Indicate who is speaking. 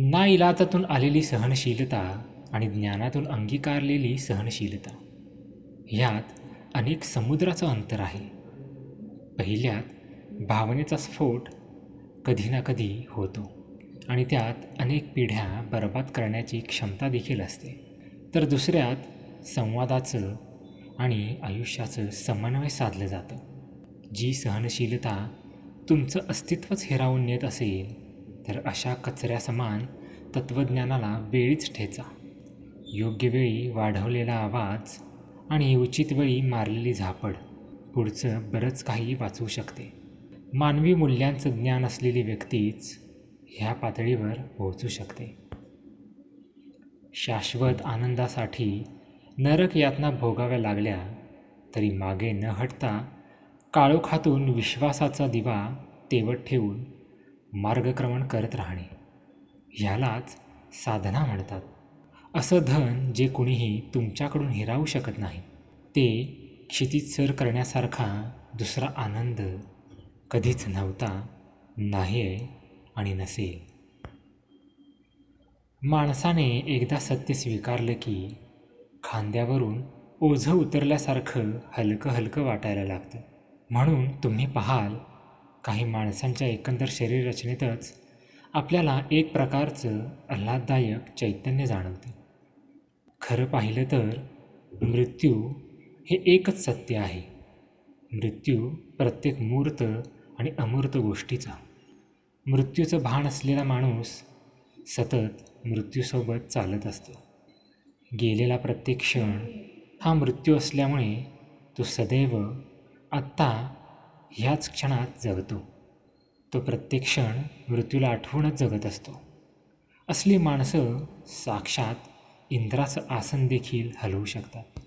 Speaker 1: ना इलाजातून आलेली सहनशीलता आणि ज्ञानातून अंगीकारलेली सहनशीलता. ह्यात अनेक समुद्राचं अंतर आहे. पहिल्यात भावनेचा स्फोट कधी ना कधी होतो आणि त्यात अनेक पिढ्या बर्बाद करण्याची क्षमता देखील असते. तर दुसऱ्यात संवादाचं आणि आयुष्याचं समन्वय साधलं जातं. जी सहनशीलता तुमचं अस्तित्वच हिरावून नेत असेल तर अशा कचऱ्यासमान तत्त्वज्ञानाला वेळीच ठेचा. योग्य वेळी वाढवलेला आवाज आणि उचित वेळी मारलेली झापड पुढचं बरंच काही वाचू शकते. मानवी मूल्यांचं ज्ञान असलेली व्यक्तीच ह्या पातळीवर पोहोचू शकते. शाश्वत आनंदासाठी नरक यातना भोगाव्या लागल्या तरी मागे न हटता काळोखातून विश्वासाचा दिवा तेवत ठेवून मार्गक्रमण करत राहणे. ह्यालाच साधना म्हणतात. असं धन जे कुणीही तुमच्याकडून हिरावू शकत नाही ते क्षितीत सर करण्यासारखा दुसरा आनंद कधीच नव्हता नाही आहे आणि नसेल. माणसाने एकदा सत्य स्वीकारलं की खांद्यावरून ओझं उतरल्यासारखं हलकं हलकं वाटायला लागतं. म्हणून तुम्ही पाहाल काही माणसांच्या एकंदर शरीररचनेतच आपल्याला एक प्रकारचं आल्हाददायक चैतन्य जाणवते. खरं पाहिलं तर मृत्यू हे एकच सत्य आहे. मृत्यू प्रत्येक मूर्त आणि अमूर्त गोष्टीचा. मृत्यूचं भान असलेला माणूस सतत मृत्यूसोबत चालत असतो. गेलेला प्रत्येक क्षण हा मृत्यू असल्यामुळे तो सदैव आत्ता ह्याच क्षणात जगतो. तो प्रत्येक क्षण मृत्यूला आठवूनच जगत असतो. असली माणसं साक्षात इंद्राचं आसन देखील हलवू शकतात.